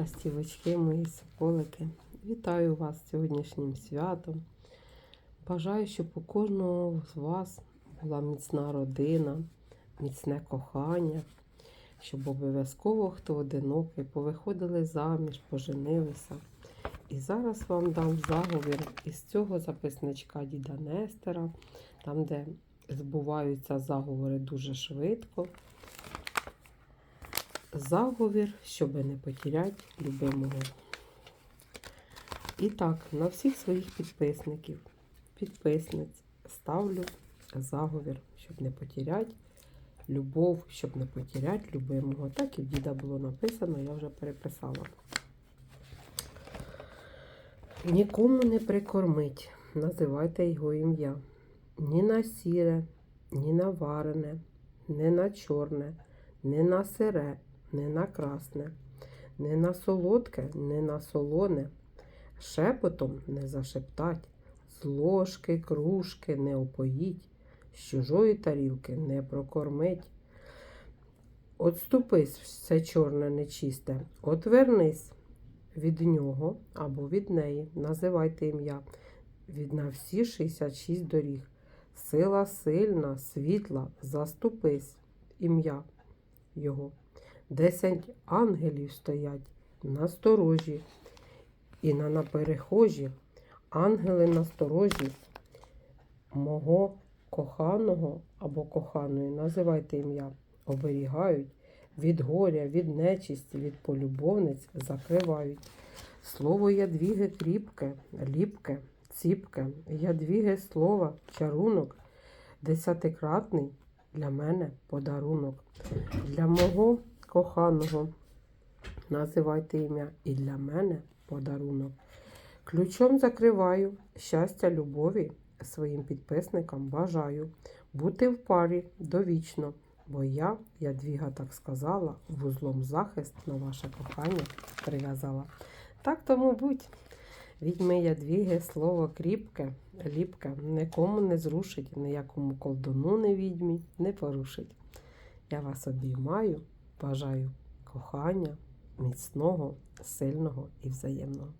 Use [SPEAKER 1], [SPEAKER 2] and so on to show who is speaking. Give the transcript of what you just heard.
[SPEAKER 1] Ластівочки, мої соколики, вітаю вас з сьогоднішнім святом. Бажаю, щоб у кожного з вас була міцна родина, міцне кохання, щоб обов'язково хто одинокий, повиходили заміж, поженилися. І зараз вам дам заговір із цього записничка діда Нестера, там, де збуваються заговори дуже швидко. Заговір, щоб не потеряти любимого. І так, на всіх своїх підписників, підписниць ставлю заговір, щоб не потеряти любов, щоб не потеряти любимого. Так і в діда було написано, я вже переписала. Нікому не прикормить, називайте його ім'я. Ні на сіре, ні на варене, не на чорне, не на сире, не на красне, не на солодке, не на солоне, шепотом не зашептать, з ложки, кружки не опоїть, з чужої тарілки не прокормить. Отступись все чорне нечисте, отвернись від нього або від неї, називайте ім'я, від на всі 66 доріг. Сила сильна, світла, заступись ім'я його. Десять ангелів стоять на сторожі і на наперехожі. Ангели на сторожі мого коханого або коханої, називайте ім'я, оберігають від горя, від нечисті, від полюбовниць закривають. Слово ядвіги кріпке, ліпке, ціпке, ядвіги слова, чарунок, десятикратний для мене подарунок. Для мого коханого називайте ім'я і для мене подарунок. Ключом закриваю щастя, любові своїм підписникам бажаю бути в парі довічно, бо я, Ядвіга так сказала, вузлом захист на ваше кохання прив'язала. Так тому будь. Відьми ядвіги, слово кріпке, ліпке, нікому не зрушить, ніякому колдуну не відьмі не порушить. Я вас обіймаю, бажаю кохання, міцного, сильного і взаємного.